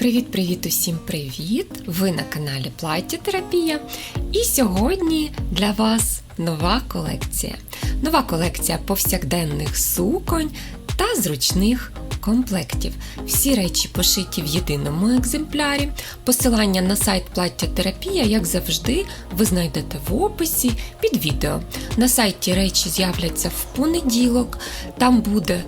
Привіт-привіт усім привіт! Ви на каналі Плаття Терапія. І сьогодні для вас нова колекція. Нова колекція повсякденних суконь та зручних комплектів. Всі речі пошиті в єдиному екземплярі. Посилання на сайт Плаття Терапія, як завжди, ви знайдете в описі під відео. На сайті речі з'являться в понеділок. Там буде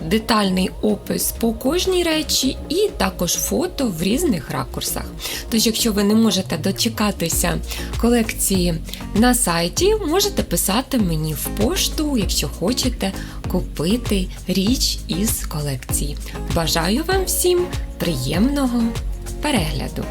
детальний опис по кожній речі і також фото в різних ракурсах. Тож, якщо ви не можете дочекатися колекції на сайті, можете писати мені в пошту, якщо хочете купити річ із колекції. Бажаю вам всім приємного перегляду!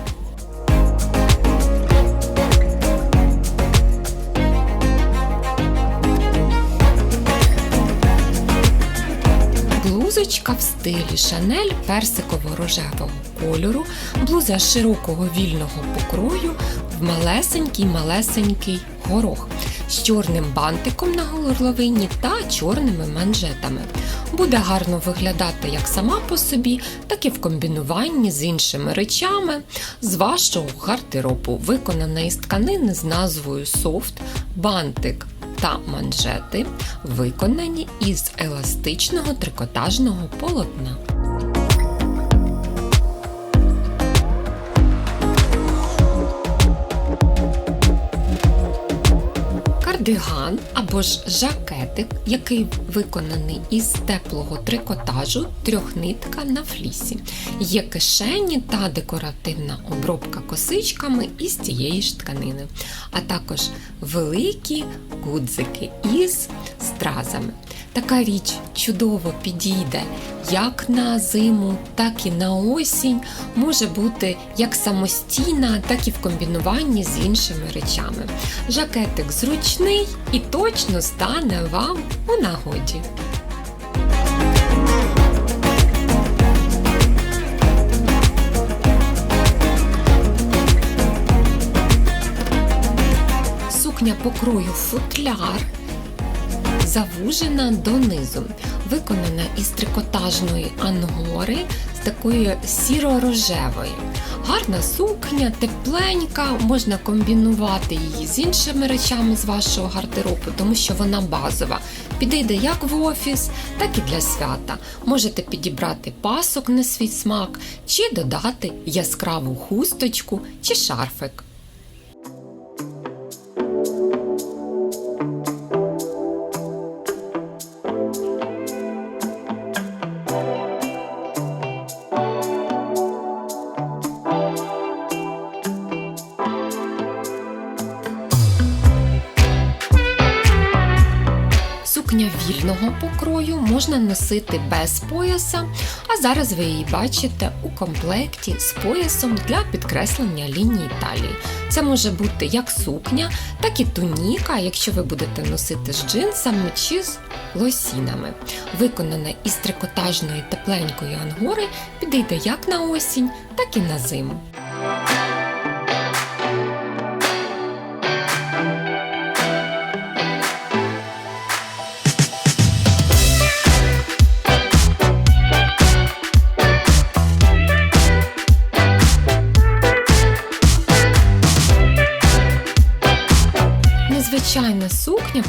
Блузочка в стилі Шанель персиково-рожевого кольору, блуза широкого вільного покрою в малесенький-малесенький горох з чорним бантиком на горловині та чорними манжетами. Буде гарно виглядати як сама по собі, так і в комбінуванні з іншими речами з вашого гардеробу, виконана із тканини з назвою Soft, бантик та манжети виконані із еластичного трикотажного полотна. Кардиган або ж жакетик, який виконаний із теплого трикотажу трьохнитка на флісі. Є кишені та декоративна обробка косичками із цієї ж тканини, а також великі гудзики із стразами. Така річ чудово підійде як на зиму, так і на осінь. Може бути як самостійна, так і в комбінуванні з іншими речами. Жакетик зручний і точно стане вам у нагоді. Сукня покрою футляр завужена донизу, виконана із трикотажної ангори з такої сіро-рожевої. Гарна сукня, тепленька, можна комбінувати її з іншими речами з вашого гардеробу, тому що вона базова. Підійде як в офіс, так і для свята. Можете підібрати пасок на свій смак, чи додати яскраву хусточку чи шарфик. Вільного покрою можна носити без пояса, а зараз ви її бачите у комплекті з поясом для підкреслення лінії талії. Це може бути як сукня, так і туніка, якщо ви будете носити з джинсами чи з лосінами. Виконана із трикотажної тепленької ангори, підійде як на осінь, так і на зиму.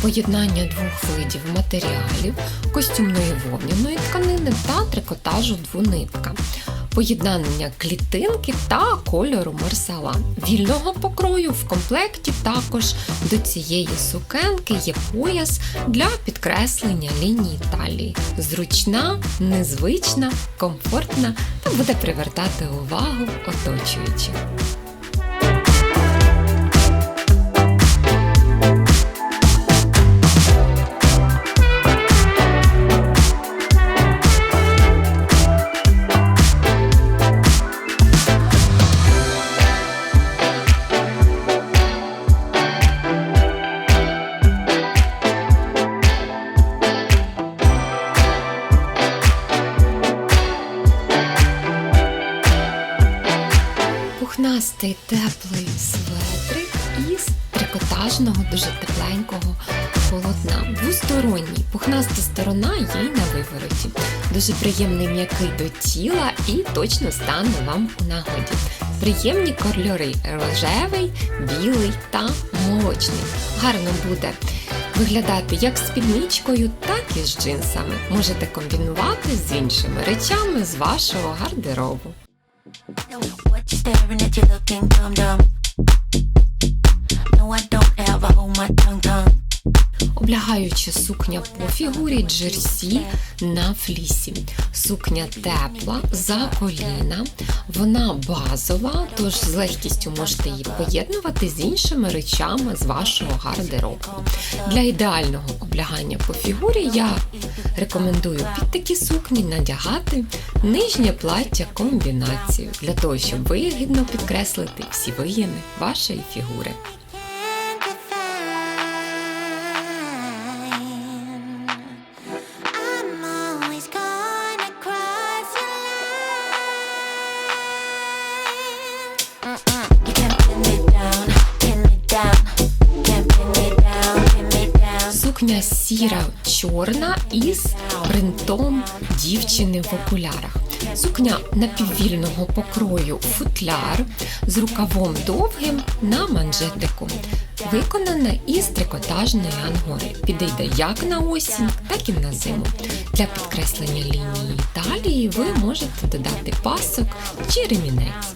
Поєднання двох видів матеріалів, костюмної вовняної тканини та трикотажу двунитка. Поєднання клітинки та кольору марсала. Вільного покрою в комплекті також до цієї сукенки є пояс для підкреслення лінії талії. Зручна, незвична, комфортна та буде привертати увагу оточуючих. Трикотажного, дуже тепленького полотна. Двосторонній, пухнаста сторона є на вивороті. Дуже приємний м'який до тіла і точно стане вам у нагоді. Приємні кольори рожевий, білий та молочний. Гарно буде виглядати як з спідничкою, так і з джинсами. Можете комбінувати з іншими речами з вашого гардеробу. Облягаюча сукня по фігурі джерсі на флісі. Сукня тепла, за коліна, вона базова, тож з легкістю можете її поєднувати з іншими речами з вашого гардеробу. Для ідеального облягання по фігурі я рекомендую під такі сукні надягати нижнє плаття комбінацію для того, щоб вигідно підкреслити всі виїни вашої фігури. Сіра чорна із принтом дівчини в окулярах. Сукня напіввільного покрою футляр з рукавом довгим на манжетику. Виконана із трикотажної ангори. Підійде як на осінь, так і на зиму. Для підкреслення лінії талії ви можете додати пасок чи ремінець.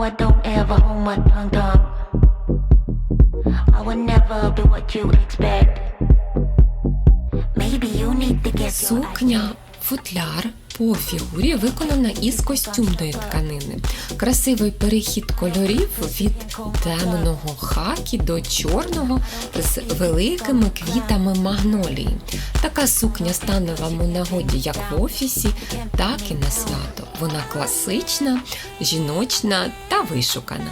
I don't ever hold my tongue. I never what you expect. Maybe you need to get Suknia, futlar по фігурі виконана із костюмної тканини. Красивий перехід кольорів від темного хакі до чорного з великими квітами магнолії. Така сукня стане вам у нагоді як в офісі, так і на свято. Вона класична, жіночна та вишукана.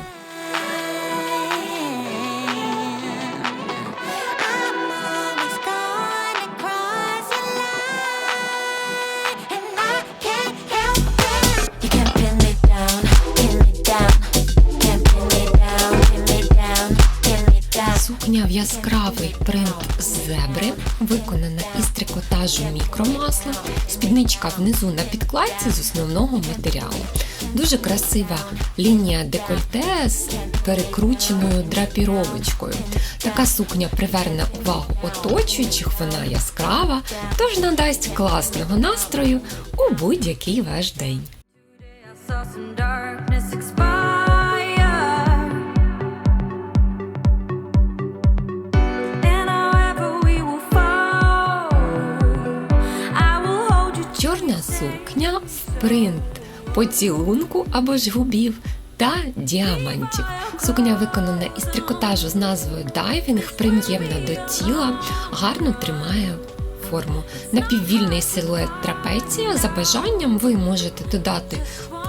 Сукня в яскравий принт зебри, виконана із трикотажу мікромасла, спідничка внизу на підкладці з основного матеріалу. Дуже красива лінія декольте з перекрученою драпіровочкою. Така сукня приверне увагу оточуючих, вона яскрава, тож надасть класного настрою у будь-який ваш день. Сукня в принт поцілунку або ж губів та діамантів. Сукня виконана із трикотажу з назвою Дайвінг, приємна до тіла, гарно тримає форму. Напіввільний силует трапеція. За бажанням ви можете додати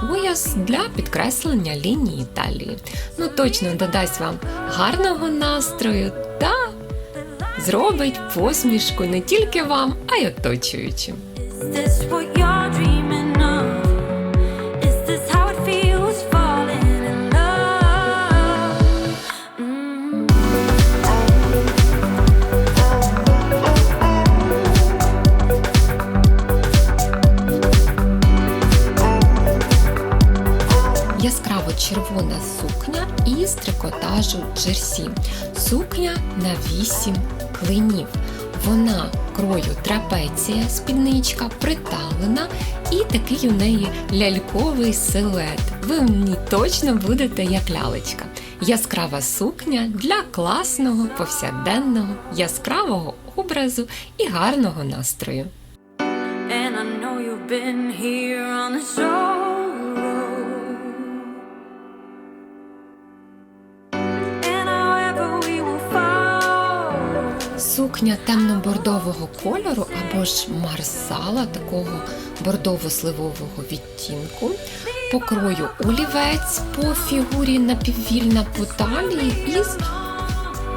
пояс для підкреслення лінії талії. Ну точно додасть вам гарного настрою та зробить посмішку не тільки вам, а й оточуючим. Mm. Яскраво червона сукня із трикотажу джерсі. Сукня на 8 клинів. Вона крою трапеція, спідничка, приталена і такий у неї ляльковий силует. Ви в ній точно будете як лялечка. Яскрава сукня для класного, повсякденного, яскравого образу і гарного настрою. And I know you've been here on this road. Сукня темно-бордового кольору або ж марсала такого бордово-сливового відтінку. Покрою олівець по фігурі напіввільна по талії із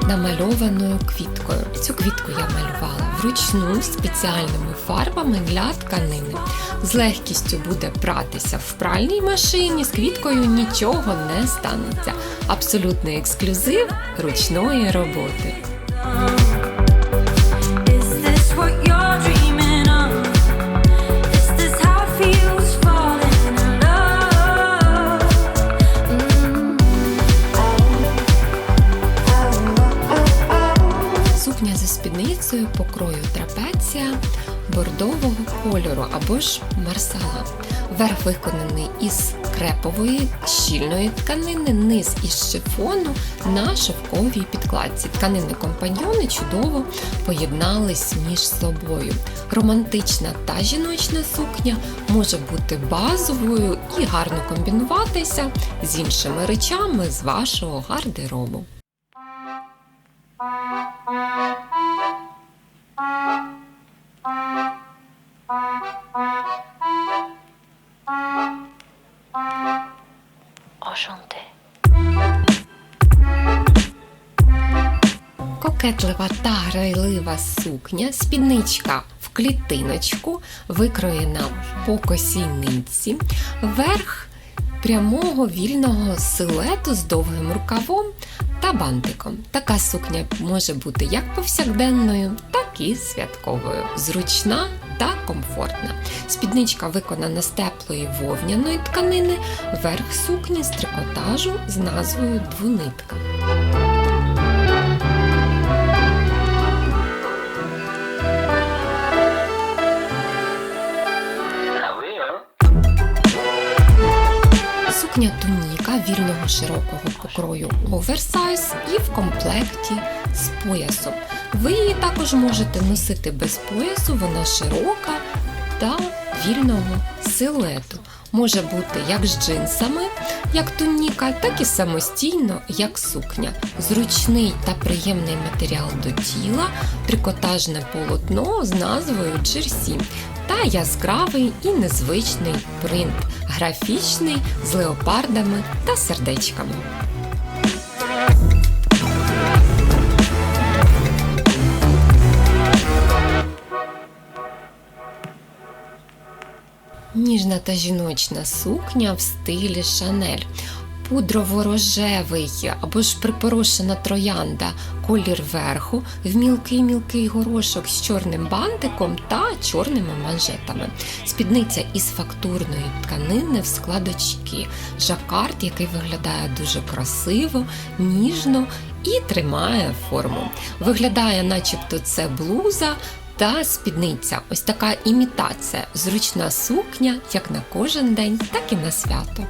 намальованою квіткою. Цю квітку я малювала вручну спеціальними фарбами для тканини. З легкістю буде пратися в пральній машині, з квіткою нічого не станеться. Абсолютний ексклюзив ручної роботи. Спідницею покрою трапеція бордового кольору або ж марсала. Верх виконаний із крепової щільної тканини, низ із шифону на шовковій підкладці. Тканини компаньйони чудово поєднались між собою. Романтична та жіночна сукня може бути базовою і гарно комбінуватися з іншими речами з вашого гардеробу. Кокетлива та грайлива сукня, спідничка в клітиночку, викроєна по косій нитці, верх прямого вільного силуету з довгим рукавом та бантиком. Така сукня може бути як повсякденною, так і святковою, зручна та комфортна. Спідничка виконана з теплої вовняної тканини, верх сукні з трикотажу з назвою двунитка. Сукня туніка вільного широкого покрою оверсайз і в комплекті з поясом. Ви її також можете носити без поясу, вона широка та вільного силуету. Може бути як з джинсами, як туніка, так і самостійно, як сукня. Зручний та приємний матеріал до тіла, трикотажне полотно з назвою джерсі та яскравий і незвичний принт, графічний з леопардами та сердечками. Ніжна та жіночна сукня в стилі Шанель. Пудрово-рожевий або ж припорошена троянда, колір верху, в мілкий-мілкий горошок з чорним бантиком та чорними манжетами. Спідниця із фактурної тканини в складочки, жакард, який виглядає дуже красиво, ніжно і тримає форму. Виглядає, начебто, це блуза, та спідниця. Ось така імітація, зручна сукня як на кожен день, так і на свято.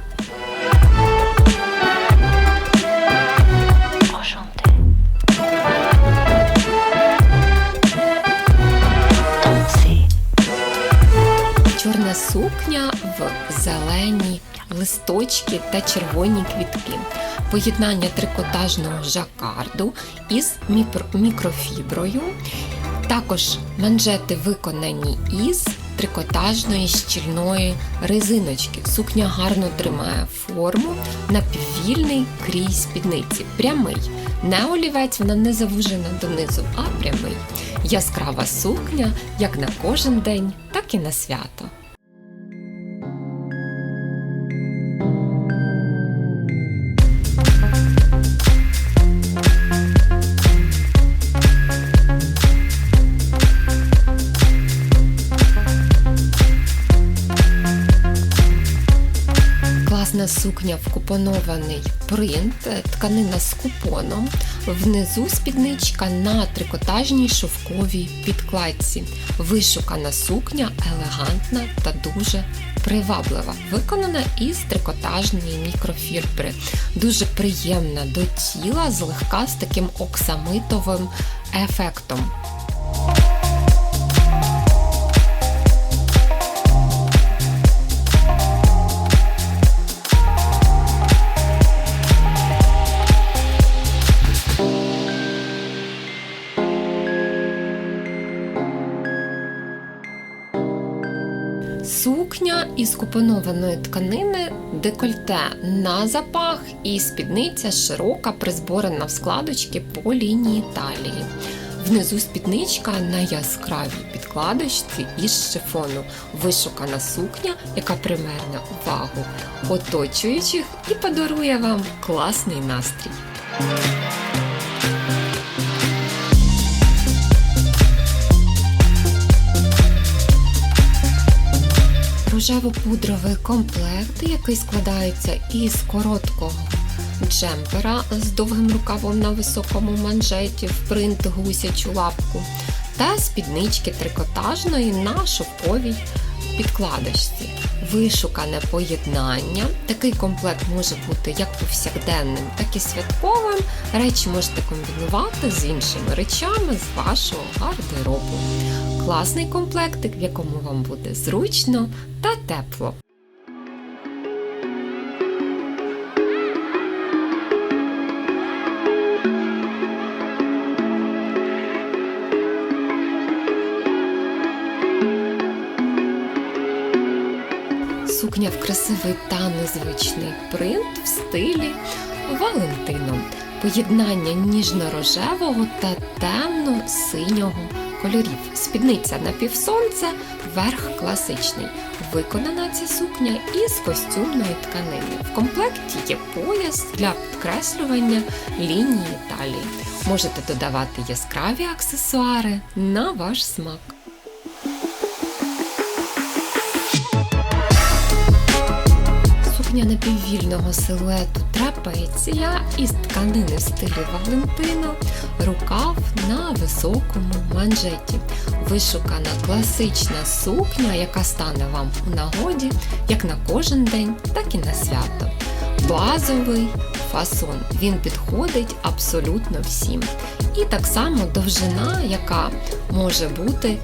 Чорна сукня в зелені листочки та червоні квітки. Поєднання трикотажного жакарду із мікрофіброю. Також манжети виконані із трикотажної щільної резиночки. Сукня гарно тримає форму, напіввільний крій спідниці. Прямий. Не олівець, вона не завужена донизу, а прямий. Яскрава сукня як на кожен день, так і на свято. Сукня вкупонований принт, тканина з купоном. Внизу спідничка на трикотажній шовковій підкладці. Вишукана сукня, елегантна та дуже приваблива. Виконана із трикотажної мікрофібри. Дуже приємна до тіла, злегка з таким оксамитовим ефектом. Сукня із купонованої тканини, декольте на запах і спідниця широка, призборена в складочки по лінії талії. Внизу спідничка на яскравій підкладочці із шифону, вишукана сукня, яка примерне увагу оточуючих і подарує вам класний настрій. Рожево-пудровий комплект, який складається із короткого джемпера з довгим рукавом на високому манжеті в принт гусячу лапку та спіднички трикотажної на шовковій підкладочці. Вишукане поєднання. Такий комплект може бути як повсякденним, так і святковим. Речі можете комбінувати з іншими речами з вашого гардеробу. Класний комплектик, в якому вам буде зручно та тепло. Сукня в красивий та незвичний принт в стилі Валентино. Поєднання ніжно-рожевого та темно-синього кольорів. Спідниця на півсонце, верх класичний. Виконана ця сукня із костюмної тканини. В комплекті є пояс для підкреслювання лінії талії. Можете додавати яскраві аксесуари на ваш смак. Сукня напіввільного силуету трапеція із тканини в стилі Валентино, рукав на високому манжеті. Вишукана класична сукня, яка стане вам у нагоді як на кожен день, так і на свято. Базовий фасон. Він підходить абсолютно всім. І так само довжина, яка може бути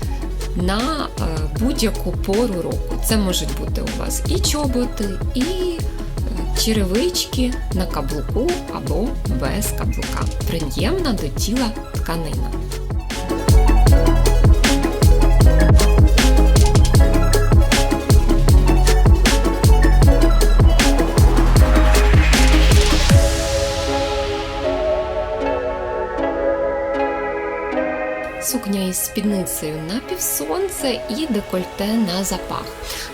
на е, будь-яку пору року. Це можуть бути у вас і чоботи, і е, черевички на каблуку або без каблука. Приємна до тіла тканина. Із спідницею на півсонце і декольте на запах.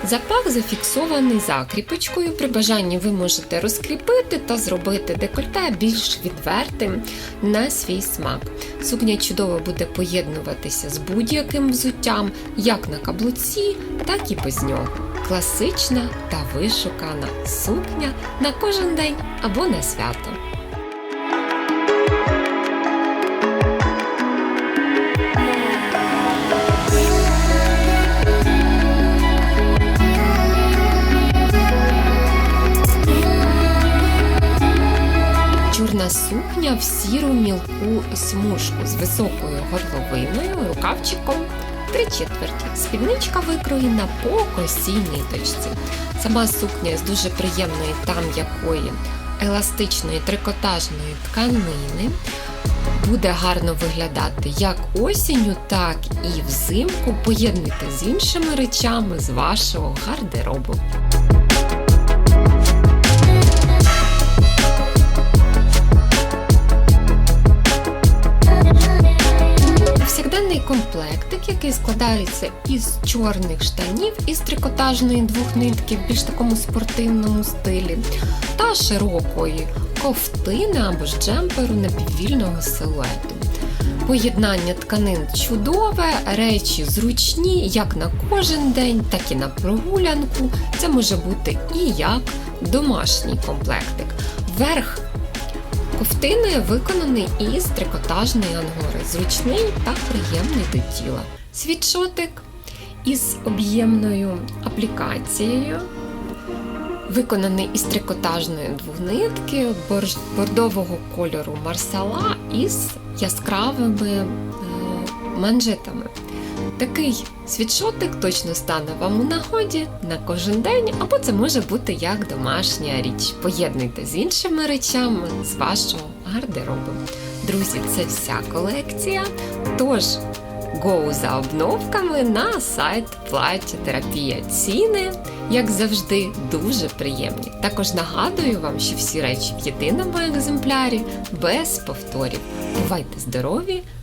Запах зафіксований закріпочкою. При бажанні ви можете розкріпити та зробити декольте більш відвертим на свій смак. Сукня чудово буде поєднуватися з будь-яким взуттям, як на каблуці, так і без нього. Класична та вишукана сукня на кожен день або на свято. В сіру мілку смужку з високою горловиною, рукавчиком три четверті. Спідничка викроєна по косій ниточці. Сама сукня з дуже приємної та м'якої еластичної трикотажної тканини. Буде гарно виглядати як осінню, так і взимку. Поєднуйте з іншими речами з вашого гардеробу. Комплектик, який складається із чорних штанів із трикотажної двохнитки в більш такому спортивному стилі, та широкої ковтини або ж джемперу напіввільного силуету. Поєднання тканин чудове, речі зручні як на кожен день, так і на прогулянку. Це може бути і як домашній комплектик. Верх Ковтини виконаний із трикотажної ангори, зручний та приємний до тіла. Світшотик із об'ємною аплікацією, виконаний із трикотажної двунитки бордового кольору марсала із яскравими е, манжетами. Такий світшотик точно стане вам у нагоді на кожен день, або це може бути як домашня річ. Поєднуйте з іншими речами з вашого гардеробу. Друзі, це вся колекція. Тож Go за обновками на сайт Плаття Терапія. Ціни, як завжди, дуже приємні. Також нагадую вам, що всі речі в єдиному екземплярі без повторів. Бувайте здорові,